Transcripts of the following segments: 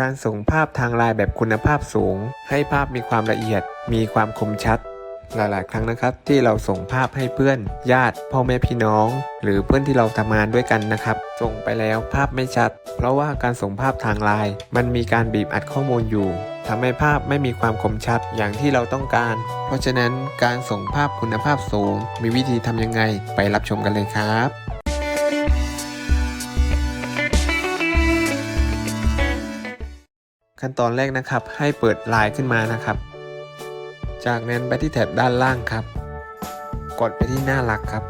การส่งภาพทางไลน์แบบคุณภาพสูง ให้ภาพมีความละเอียด มีความคมชัด หลายๆ ครั้งนะครับ ที่เราส่งภาพให้เพื่อน ญาติ พ่อแม่พี่น้อง หรือเพื่อนที่เราทำงานด้วยกันนะครับ ส่งไปแล้วภาพไม่ชัด เพราะว่าการส่งภาพทางไลน์มันมีการบีบอัดข้อมูลอยู่ทำให้ภาพไม่มีความคมชัดอย่างที่เราต้องการ เพราะฉะนั้นการส่งภาพคุณภาพสูง มีวิธีทำยังไงไปรับชมกันเลยครับ ขั้นตอนแรกนะครับ ให้เปิดไลน์ขึ้นมานะครับ จากนั้นไปที่แถบด้านล่างครับ กดไปที่หน้าหลักครับ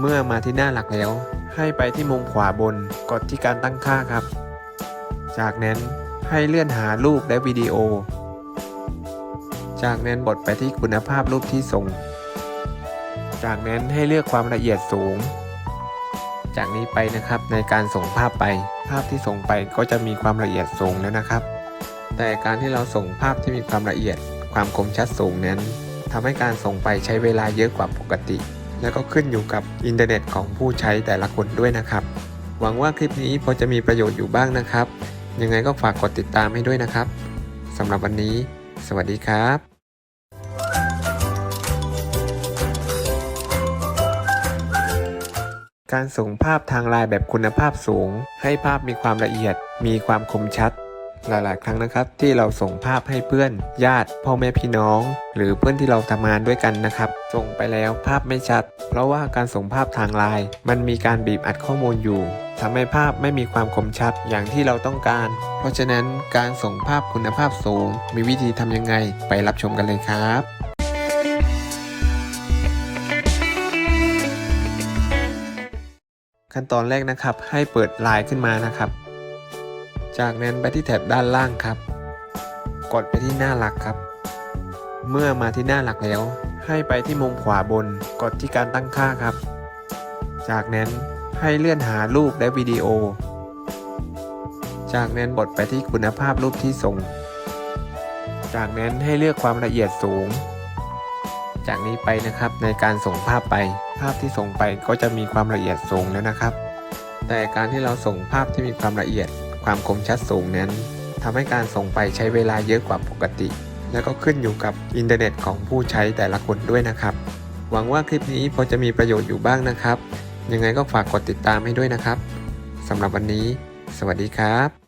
เมื่อมาที่หน้าหลักแล้ว ให้ไปที่มุมขวาบน กดที่การตั้งค่าครับ จากนั้นให้เลื่อนหารูปและวิดีโอ จากนั้นบดไปที่คุณภาพรูปที่ส่ง จากนั้นให้เลือกความละเอียดสูง จากนี้ไปนะครับในการส่งภาพไป ภาพที่ส่งไปก็จะมีความละเอียดสูงแล้วนะครับ แต่การที่เราส่งภาพที่มีความละเอียด ความคมชัดสูงนั้นทำให้การส่งไปใช้เวลาเยอะกว่าปกติ และก็ขึ้นอยู่กับอินเทอร์เน็ตของผู้ใช้แต่ละคนด้วยนะครับ หวังว่าคลิปนี้พอจะมีประโยชน์อยู่บ้างนะครับ ยังไงก็ฝากกดติดตามให้ด้วยนะครับสำหรับวันนี้ สวัสดีครับ การส่งภาพทางไลน์แบบคุณภาพสูง ให้ภาพมีความละเอียด มีความคมชัด หลายๆ ครั้งนะครับ ที่เราส่งภาพให้เพื่อน ญาติ พ่อแม่พี่น้อง หรือเพื่อนที่เราทำงานด้วยกันนะครับ ส่งไปแล้วภาพไม่ชัด เพราะว่าการส่งภาพทางไลน์มันมีการบีบอัดข้อมูลอยู่ทำให้ภาพไม่มีความคมชัดอย่างที่เราต้องการ เพราะฉะนั้นการส่งภาพคุณภาพสูง มีวิธีทำยังไง ไปรับชมกันเลยครับ ขั้นตอนแรกนะครับ ให้เปิดไลน์ขึ้นมานะครับ จากนั้นไปที่แถบด้านล่างครับ กดไปที่หน้าหลักครับ เมื่อมาที่หน้าหลักแล้ว ให้ไปที่มุมขวาบน กดที่การตั้งค่าครับ จากนั้นให้เลื่อนหารูปและวิดีโอ จากนั้นบดไปที่คุณภาพรูปที่ส่ง จากนั้นให้เลือกความละเอียดสูง จากนี้ไปนะครับในการส่งภาพไป ภาพที่ส่งไปก็จะมีความละเอียดสูงแล้วนะครับ แต่การที่เราส่งภาพที่มีความละเอียด ความคมชัดสูงนั้นทำให้การส่งไปใช้เวลาเยอะกว่าปกติ และก็ขึ้นอยู่กับอินเทอร์เน็ตของผู้ใช้แต่ละคนด้วยนะครับ หวังว่าคลิปนี้พอจะมีประโยชน์อยู่บ้างนะครับ ยังไงก็ฝากกดติดตามให้ด้วยนะครับสำหรับวันนี้ สวัสดีครับ